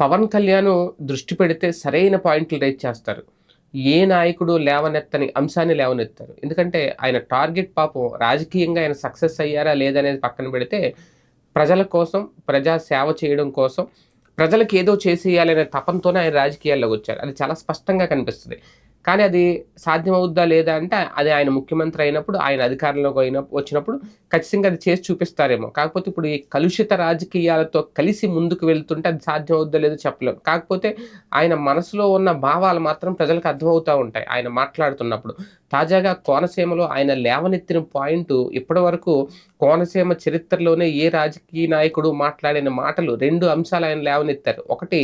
పవన్ కళ్యాణ్ దృష్టి పెడితే సరైన పాయింట్లు రేట్ చేస్తారు. ఏ నాయకుడు లేవనెత్తని అంశాన్ని లేవనెత్తారు. ఎందుకంటే ఆయన టార్గెట్ పాపం రాజకీయంగా ఆయన సక్సెస్ అయ్యారా లేదనేది పక్కన పెడితే ప్రజల కోసం ప్రజా సేవ చేయడం కోసం ప్రజలకు ఏదో చేసేయాలనే తపంతోనే ఆయన రాజకీయాల్లోకి వచ్చారు. అది చాలా స్పష్టంగా కనిపిస్తుంది. కానీ అది సాధ్యమవుద్దా లేదా అంటే అది ఆయన ముఖ్యమంత్రి అయినప్పుడు ఆయన అధికారంలోకి అయిన వచ్చినప్పుడు ఖచ్చితంగా అది చేసి చూపిస్తారేమో. కాకపోతే ఇప్పుడు ఈ కలుషిత రాజకీయాలతో కలిసి ముందుకు వెళ్తుంటే అది సాధ్యమవుద్దా లేదో చెప్పలేం. కాకపోతే ఆయన మనసులో ఉన్న భావాలు మాత్రం ప్రజలకు అర్థమవుతూ ఉంటాయి ఆయన మాట్లాడుతున్నప్పుడు. తాజాగా కోనసీమలో ఆయన లేవనెత్తిన పాయింట్ ఇప్పటి వరకు కోనసీమ చరిత్రలోనే ఏ రాజకీయ నాయకుడు మాట్లాడిన మాటలు రెండు అంశాలు ఆయన లేవనెత్తారు. ఒకటి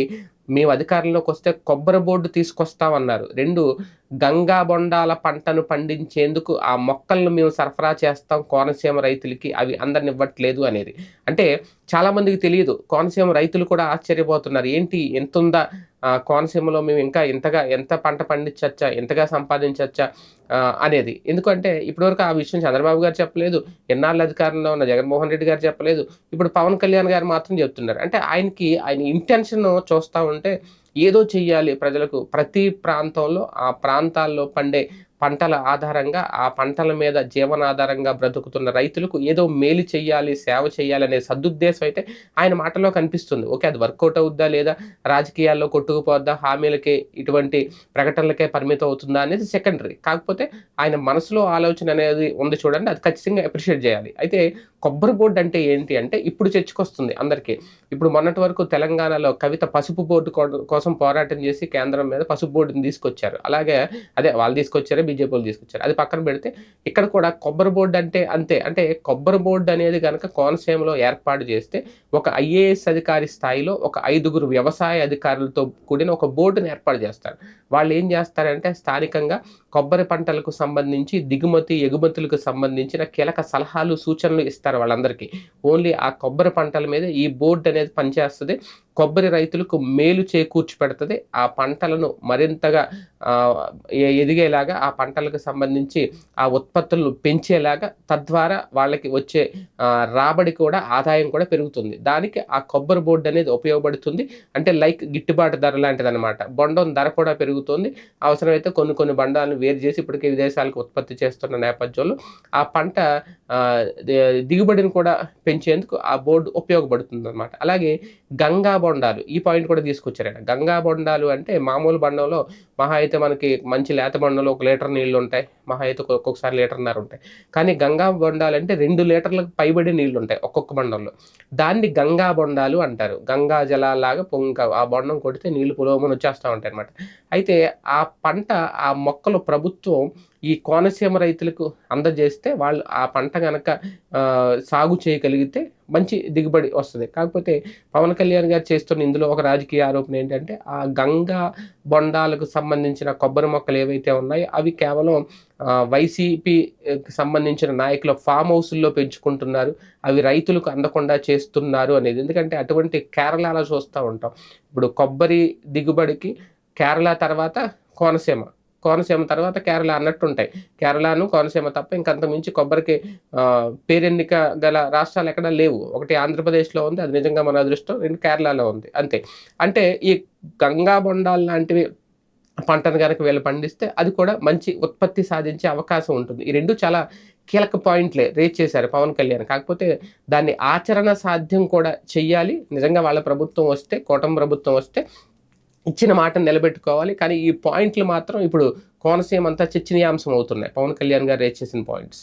మేము అధికారంలోకి వస్తే కొబ్బరి బోర్డు తీసుకొస్తామన్నారు. రెండు గంగా బొండాల పంటను పండించేందుకు ఆ మొక్కలను మేము సరఫరా చేస్తాం కోనసీమ రైతులకి అవి అందరిని ఇవ్వట్లేదు అనేది. అంటే చాలామందికి తెలియదు కోనసీమ రైతులు కూడా ఆశ్చర్యపోతున్నారు ఏంటి ఎంత ఉందా కోనసీమలో మేము ఇంకా ఎంతగా ఎంత పంట పండించచ్చా? ఎంతగా సంపాదించచ్చా? అనేది. ఎందుకంటే ఇప్పటివరకు ఆ విషయం చంద్రబాబు గారు చెప్పలేదు ఎన్నాళ్ళ అధికారంలో ఉన్న జగన్మోహన్ రెడ్డి గారు చెప్పలేదు ఇప్పుడు పవన్ కళ్యాణ్ గారు మాత్రం చెప్తున్నారు. అంటే ఆయనకి ఆయన ఇంటెన్షన్ చూస్తూ ఉంటే ఏదో చెయ్యాలి ప్రజలకు. ప్రతి ప్రాంతంలో ఆ ప్రాంతాల్లో పండే పంటల ఆధారంగా ఆ పంటల మీద జీవనాధారంగా బ్రతుకుతున్న రైతులకు ఏదో మేలు చేయాలి సేవ చేయాలి అనే సదుద్దేశం అయితే ఆయన మాటలో కనిపిస్తుంది. ఓకే అది వర్కౌట్ అవుద్దా లేదా రాజకీయాల్లో కొట్టుకుపోద్దా హామీలకే ఇటువంటి ప్రకటనలకే పరిమితం అవుతుందా అనేది సెకండరీ కాకపోతే ఆయన మనసులో ఆలోచన అనేది ఉంది చూడండి అది ఖచ్చితంగా అప్రిషియేట్ చేయాలి. అయితే కొబ్బరి బోర్డు అంటే ఏంటి అంటే ఇప్పుడు చర్చకొస్తుంది అందరికీ. ఇప్పుడు మొన్నటి వరకు తెలంగాణలో కవిత పసుపు బోర్డు కోసం పోరాటం చేసి కేంద్రం మీద పసుపు బోర్డుని తీసుకొచ్చారు. అలాగే అదే వాళ్ళు తీసుకొచ్చారు బీజేపీ వాళ్ళు తీసుకొచ్చారు. అది పక్కన పెడితే ఇక్కడ కూడా కొబ్బరి బోర్డు అంటే అంతే. అంటే కొబ్బరి బోర్డు అనేది కనుక కోనసీమలో ఏర్పాటు చేస్తే ఒక ఐఏఎస్ అధికారి స్థాయిలో ఒక ఐదుగురు వ్యవసాయ అధికారులతో కూడిన ఒక బోర్డుని ఏర్పాటు చేస్తారు. వాళ్ళు ఏం చేస్తారంటే స్థానికంగా కొబ్బరి పంటలకు సంబంధించి దిగుమతి ఎగుమతులకు సంబంధించిన కీలక సలహాలు సూచనలు ఇస్తారు. వాళ్ళందరికీ. ఓన్లీ ఆ కొబ్బరి పంటల మీద ఈ బోర్డు అనేది పనిచేస్తుంది. కొబ్బరి రైతులకు మేలు చేకూర్చి పెడుతుంది ఆ పంటలను మరింతగా ఎదిగేలాగా ఆ పంటలకు సంబంధించి ఆ ఉత్పత్తులను పెంచేలాగా తద్వారా వాళ్ళకి వచ్చే రాబడి కూడా ఆదాయం కూడా పెరుగుతుంది. దానికి ఆ కొబ్బరి బోర్డు అనేది ఉపయోగపడుతుంది. అంటే లైక్ గిట్టుబాటు ధర లాంటిది అనమాట బొండం ధర కూడా పెరుగుతుంది. అవసరమైతే కొన్ని కొన్ని బండాలను వేరు చేసి ఇప్పటికే విదేశాలకు ఉత్పత్తి చేస్తున్న నేపథ్యంలో ఆ పంట దిగుబడిని కూడా పెంచేందుకు ఆ బోర్డు ఉపయోగపడుతుంది అనమాట అలాగే గంగా బొండాలు ఈ పాయింట్ కూడా తీసుకొచ్చారు ఆయన గంగా బొండాలు అంటే మామూలు బండంలో మహా అయితే మనకి మంచి లేత బండంలో ఒక లీటర్ నీళ్ళు ఉంటాయి. మహా అయితే ఒక్కొక్కసారి లీటర్న్నర ఉంటాయి. కానీ గంగా బొండాలు అంటే రెండు లీటర్లకు పైబడి నీళ్ళు ఉంటాయి ఒక్కొక్క బండంలో. దాన్ని గంగా బొండాలు అంటారు. గంగా జలాలాగా పొంగ ఆ బొండం కొడితే నీళ్ళు పులోమని వచ్చేస్తూ ఉంటాయి అనమాట అయితే ఆ పంట ఆ మొక్కలు ప్రభుత్వం ఈ కోనసీమ రైతులకు అందజేస్తే వాళ్ళు ఆ పంట కనుక సాగు చేయగలిగితే మంచి దిగుబడి వస్తుంది. కాకపోతే పవన్ కళ్యాణ్ గారు చేస్తున్న ఇందులో ఒక రాజకీయ ఆరోపణ ఏంటంటే ఆ గంగా బొండాలకు సంబంధించిన కొబ్బరి మొక్కలు ఏవైతే ఉన్నాయో అవి కేవలం వైసీపీకి సంబంధించిన నాయకుల ఫామ్ హౌస్ల్లో పెంచుకుంటున్నారు. అవి రైతులకు అందకుండా చేస్తున్నారు అనేది. ఎందుకంటే అటువంటి కేరళలో చూస్తూ ఉంటాం. ఇప్పుడు కొబ్బరి దిగుబడికి కేరళ తర్వాత కోనసీమ. కోనసీమ తర్వాత కేరళ అన్నట్టు ఉంటాయి. కేరళను కోనసీమ తప్ప ఇంకంత మించి కొబ్బరికి పేరెన్నిక గల రాష్ట్రాలు ఎక్కడ లేవు. ఒకటి ఆంధ్రప్రదేశ్లో ఉంది అది నిజంగా మన అదృష్టం. రెండు కేరళలో ఉంది అంతే. అంటే ఈ గంగా బొండాలు లాంటివి పంటను కనుక వీళ్ళు పండిస్తే అది కూడా మంచి ఉత్పత్తి సాధించే అవకాశం ఉంటుంది. ఈ రెండు చాలా కీలక పాయింట్లే రేజ్ చేశారు పవన్ కళ్యాణ్. కాకపోతే దాన్ని ఆచరణ సాధ్యం కూడా చెయ్యాలి. నిజంగా వాళ్ళ ప్రభుత్వం వస్తే కూటమి ప్రభుత్వం వస్తే ఇచ్చిన మాటను నిలబెట్టుకోవాలి. కానీ ఈ పాయింట్లు మాత్రం ఇప్పుడు కోనసీమ అంతా చర్చనీయాంశం అవుతున్నాయి. పవన్ కళ్యాణ్ గారు రేట్ చేసిన పాయింట్స్